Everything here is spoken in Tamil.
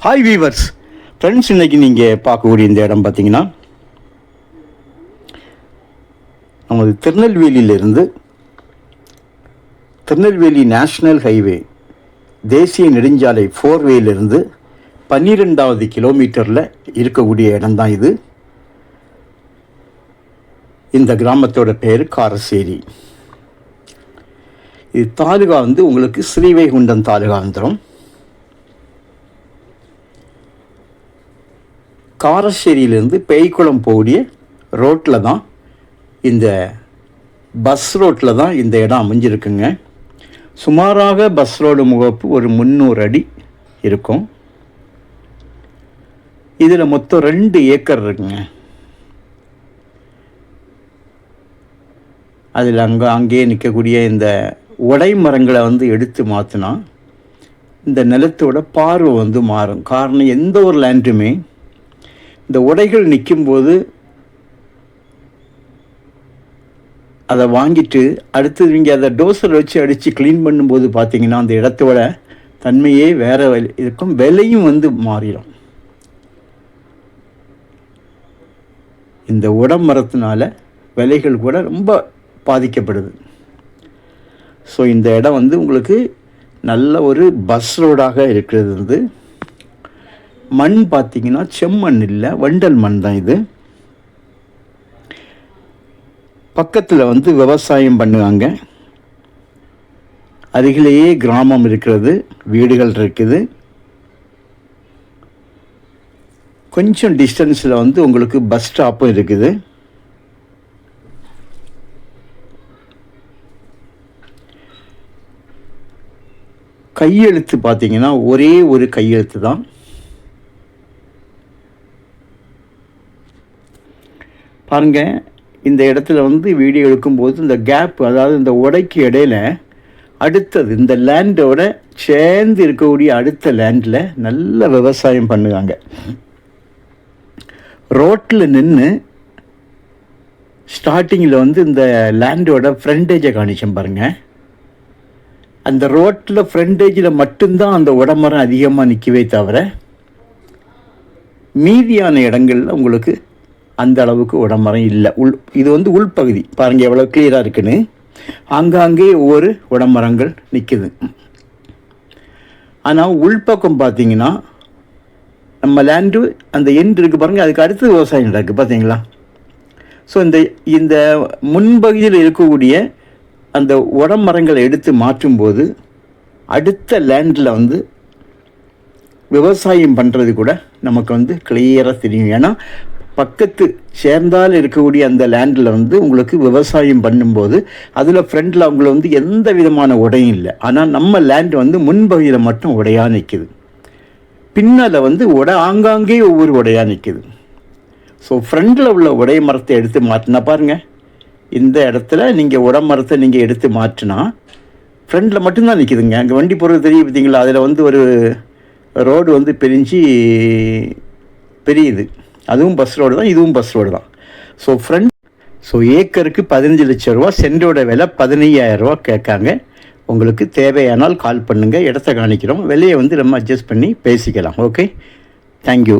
ஹாய் வீவர்ஸ் ஃப்ரெண்ட்ஸ் இன்னைக்கு நீங்கள் பார்க்கக்கூடிய இந்த இடம் பார்த்தீங்கன்னா நமது திருநெல்வேலியிலிருந்து திருநெல்வேலி நேஷ்னல் ஹைவே தேசிய நெடுஞ்சாலை ஃபோர்வேலிருந்து பன்னிரெண்டாவது கிலோமீட்டரில் இருக்கக்கூடிய இடம்தான் இது. இந்த கிராமத்தோட பேர் காரசேரி. இது தாலுகா வந்து உங்களுக்கு ஸ்ரீவைகுண்டம் தாலுகா வந்துடும் காரശ്ശேரியிலேருந்து பேய்க்குளம் போடிய ரோட்டில் தான் இந்த பஸ் ரோட்டில் தான் இந்த இடம் அமைஞ்சிருக்குங்க. சுமாராக பஸ் ரோடு முகப்பு ஒரு முந்நூறு அடி இருக்கும். இதில் மொத்தம் ரெண்டு ஏக்கர் இருக்குங்க. அதில் அங்கே அங்கேயே நிற்கக்கூடிய இந்த உடை மரங்களை வந்து எடுத்து மாற்றினா இந்த நிலத்தோட பார்வை வந்து மாறும். காரணம் எந்த ஒரு லேண்டுமே இந்த உடைகள் நிற்கும்போது அதை வாங்கிட்டு அடுத்தது இங்கே அதை டோசர் வச்சு அடித்து க்ளீன் பண்ணும்போது பார்த்தீங்கன்னா அந்த இடத்தோட தன்மையே வேறு இருக்கும். விலையும் வந்து மாறிடும். இந்த உடம்பரத்தினால விலைகள் கூட ரொம்ப பாதிக்கப்படுது. ஸோ இந்த இடம் வந்து உங்களுக்கு நல்ல ஒரு பஸ் ரோடாக இருக்கிறது. வந்து மண் பார்த்தீங்கன்னா செம்மண் இல்லை வண்டல் மண் தான் இது. பக்கத்தில் வந்து விவசாயம் பண்ணுவாங்க. அருகிலேயே கிராமம் இருக்கிறது வீடுகள் இருக்குது. கொஞ்சம் டிஸ்டன்ஸில் வந்து உங்களுக்கு பஸ் ஸ்டாப்பும் இருக்குது. கையெழுத்து பார்த்தீங்கன்னா ஒரே ஒரு கையெழுத்து தான். பாருங்கள் இந்த இடத்துல வந்து வீடியோ எடுக்கும்போது இந்த கேப் அதாவது இந்த உடைக்கு இடையில அடுத்தது இந்த லேண்டோட சேர்ந்து இருக்கக்கூடிய அடுத்த லேண்டில் நல்ல விவசாயம் பண்ணுவாங்க. ரோட்டில் நின்று ஸ்டார்டிங்கில் வந்து இந்த லேண்டோட ஃப்ரண்டேஜை காணிச்சேன் பாருங்கள் அந்த ரோட்டில் ஃப்ரண்டேஜில் மட்டும்தான் அந்த உடமரம் அதிகமாக நிற்கவே தவிர மீதியான இடங்களில் உங்களுக்கு அந்த அளவுக்கு உடம்பரம் இல்லை. உள் இது வந்து உள்பகுதி. பாருங்கள் எவ்வளோ கிளியராக இருக்குன்னு. ஆங்காங்கே ஒவ்வொரு உடம்பரங்கள் நிற்குது ஆனால் உள்பக்கம் பார்த்தீங்கன்னா நம்ம லேண்டு அந்த எண்டு இருக்குது பாருங்கள் அதுக்கு அடுத்து விவசாயம் நடக்குது பார்த்தீங்களா ஸோ இந்த இந்த முன்பகுதியில் இருக்கக்கூடிய அந்த உடமரங்களை எடுத்து மாற்றும்போது அடுத்த லேண்டில் வந்து விவசாயம் பண்ணுறது கூட நமக்கு வந்து கிளியராக தெரியும். ஏன்னா பக்கத்து சேர்ந்தால் இருக்கக்கூடிய அந்த லேண்டில் வந்து உங்களுக்கு விவசாயம் பண்ணும்போது அதில் ஃப்ரண்டில் அவங்கள வந்து எந்த விதமான உடையும் இல்லை. ஆனால் நம்ம லேண்ட் வந்து முன்பகுதியில் மட்டும் உடையாக நிற்கிது பின்னால் வந்து உடை ஆங்காங்கே ஒவ்வொரு உடையாக நிற்கிது ஸோ ஃப்ரண்டில் உள்ள உடை மரத்தை எடுத்து மாற்றினா பாருங்கள் இந்த இடத்துல நீங்கள் உட மரத்தை நீங்கள் எடுத்து மாற்றினா ஃப்ரண்டில் மட்டும்தான் நிற்கிதுங்க அங்கே வண்டி போகிறது தெரியும் பார்த்தீங்களா? அதில் வந்து ஒரு ரோடு வந்து பிரிஞ்சு பெரியுது. அதுவும் பஸ் ரோடு தான் இதுவும் பஸ் ரோடு தான். ஸோ ஃப்ரண்ட் ஸோ ஏக்கருக்கு பதினஞ்சு லட்சம் ரூபா சென்டோட விலை பதினையாயிரம் ரூபா கேட்காங்க. உங்களுக்கு தேவையானால் கால் பண்ணுங்கள் இடத்த காணிக்கிறோம். விலையை வந்து நம்ம அட்ஜஸ்ட் பண்ணி பேசிக்கலாம் ஓகே தேங்க்யூ